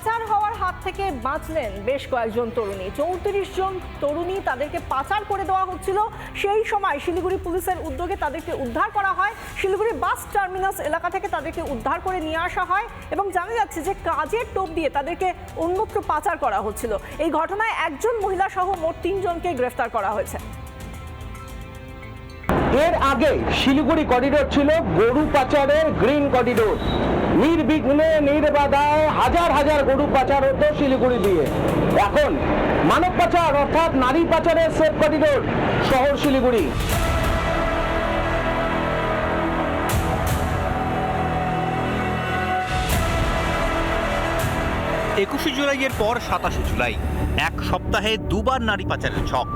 পাচার হওয়ার হাত থেকে বাঁচলেন বেশ কয়েকজন তরুণী। চৌত্রিশ জন তরুণী তাদেরকে পাচার করে দেওয়া হচ্ছিল। সেই সময় শিলিগুড়ি পুলিশের উদ্যোগে তাদেরকে উদ্ধার করা হয়। শিলিগুড়ি বাস টার্মিনাস এলাকা থেকে তাদেরকে উদ্ধার করে নিয়ে আসা হয় এবং জানা যাচ্ছে যে কাজের টোপ দিয়ে তাদেরকে অন্যত্র পাচার করা হচ্ছিল। এই ঘটনায় একজন মহিলা সহ মোট তিনজনকে গ্রেফতার করা হয়েছে। এর আগে শিলিগুড়ি করিডোর ছিল গরু পাচারের গ্রিন করিডোর নির্বিঘ্নে নির্বাধায় হাজার হাজার গরু পাচার হতো শিলিগুড়ি দিয়ে। এখন মানব পাচার অর্থাৎ নারী পাচারের সেফ করিডোর শহর শিলিগুড়ি। একুশে জুলাইয়ের পর সাতাশে জুলাই, এক সপ্তাহে দুবার নারী পাচারের ছক।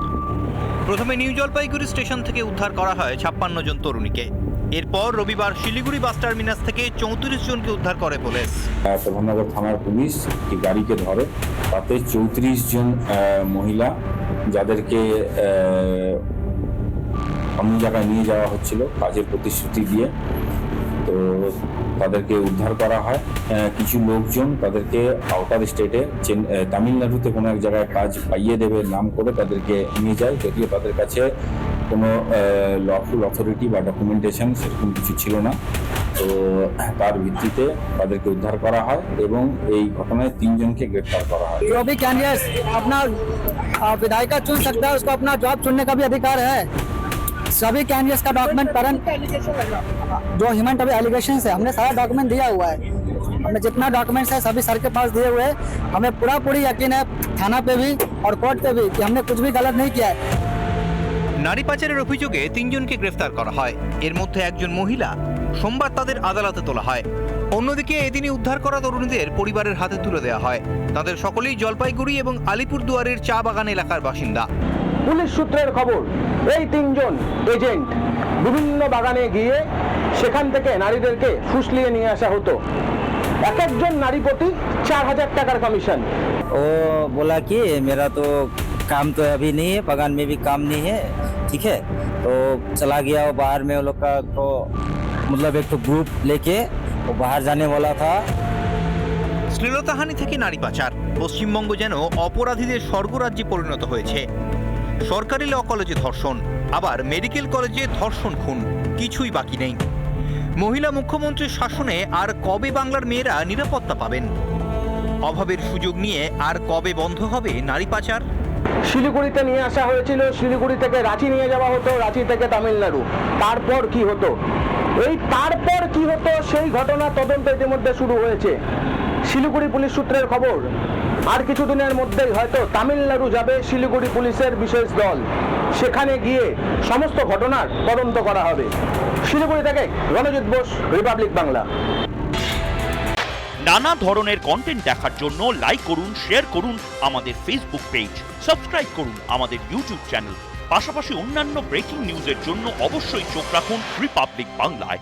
প্রথমে নিউ জলপাইগুড়ি স্টেশন থেকে উদ্ধার করা হয় ছাপ্পান্ন জন তরুণীকে। এরপর রবিবার শিলিগুড়ি বাস টার্মিনাস থেকে চৌত্রিশ জনকে উদ্ধার করে পুলিশ। প্রধাননগর থানার পুলিশ একটি গাড়িকে ধরে। তাতে চৌত্রিশ জন মহিলা যাদেরকে অন্য জায়গায় নিয়ে যাওয়া হচ্ছিল কাজের প্রতিশ্রুতি দিয়ে। তো তাদেরকে উদ্ধার করা হয় আহ, কিছু লোকজন তাদেরকে আউটার স্টেটে চেন- আহ, তামিলনাড়ুতে কোনো এক জায়গায় কাজ পাইয়ে দেবে নাম করে তাদেরকে নিয়ে যায় যদিও তাদের কাছে কোনো লফুল অথরিটি বা ডকুমেন্টেশন সেরকম কিছু ছিল না তো তার ভিত্তিতে তাদেরকে উদ্ধার করা হয় এবং এই ঘটনায় তিনজনকে গ্রেপ্তার করা হয় जो भी कैंडिडेट अपना अ, विधायिका चुन सकता है उसको अपना जॉब चुनने का भी अधिकार है सभी कैंडिडेट्स का डॉक्यूमेंट करंट जो ह्यूमन अभी एलिगेशन है हमने सारा डॉक्यूमेंट दिया हुआ है हमने जितना डॉक्यूमेंट्स है सभी सर के पास दिए हुए हैं हमें पूरा पूरी यकीन है थाना पे भी और कोर्ट पे भी कि हमने कुछ भी गलत नहीं किया है নারী পাচারের অভিযোগে তিনজনকে গ্রেফতার করা হয় এর মধ্যে একজন মহিলা সোমবার তাদের আদালতে তোলা হয় অন্যদিকে এদিনই উদ্ধার করা তরুণীদের পরিবারের হাতে তুলে দেওয়া হয় তাদের সকলেই জলপাইগুড়ি এবং আলিপুরদুয়ারের চা বাগান এলাকার বাসিন্দা পুলিশ সূত্রের খবর এই তিনজন এজেন্ট বিভিন্ন বাগানে গিয়ে সেখান থেকে নারীদেরকে ফুসলিয়ে নিয়ে আসা হতো এক একজন নারী প্রতি চার হাজার টাকার কমিশন वो बोला कि मेरा तो काम तो अभी नहीं है बगान में भी काम नहीं है ठीक है तो चला गया वो बाहर में वो लोग का तो मतलब एक तो ग्रुप लेके वो बाहर जाने वाला था শ্লীলতাহানি থেকে নারী পাচার পশ্চিমবঙ্গ যেন অপরাধীদের স্বর্গরাজ্যে পরিণত হয়েছে সরকারি ল কলেজে ধর্ষণ, আবার মেডিকেল কলেজে ধর্ষণ খুন, কিছুই বাকি নেই। মহিলা মুখ্যমন্ত্রীর শাসনে আর কবে বাংলার মেয়েরা নিরাপত্তা পাবেন? অভাবের সুযোগ নিয়ে আর কবে বন্ধ হবে নারী পাচার? শিলিগুড়িতে নিয়ে আসা হয়েছিল, শিলিগুড়ি থেকে রাঁচি নিয়ে যাওয়া হতো, রাঁচি থেকে তামিলনাড়ু। তারপর কি হতো? এই তারপর কি হতো সেই ঘটনা তদন্ত ইতিমধ্যে শুরু হয়েছে। শিলিগুড়ি পুলিশ সূত্রের খবর, আর কিছুদিনের মধ্যেই হয়তো তামিলনাড়ু যাবে শিলিগুড়ি পুলিশের বিশেষ দল। সেখানে গিয়ে সমস্ত ঘটনার তদন্ত করা হবে। শিলিগুড়ি থেকে রণজিৎ বোস, রিপাবলিক বাংলা। নানা ধরনের কন্টেন্ট দেখার জন্য লাইক করুন শেয়ার করুন আমাদের ফেসবুক পেজ সাবস্ক্রাইব করুন আমাদের ইউটিউব চ্যানেল পাশাপাশি অন্যান্য ব্রেকিং নিউজের জন্য অবশ্যই চোখ রাখুন রিপাবলিক বাংলায়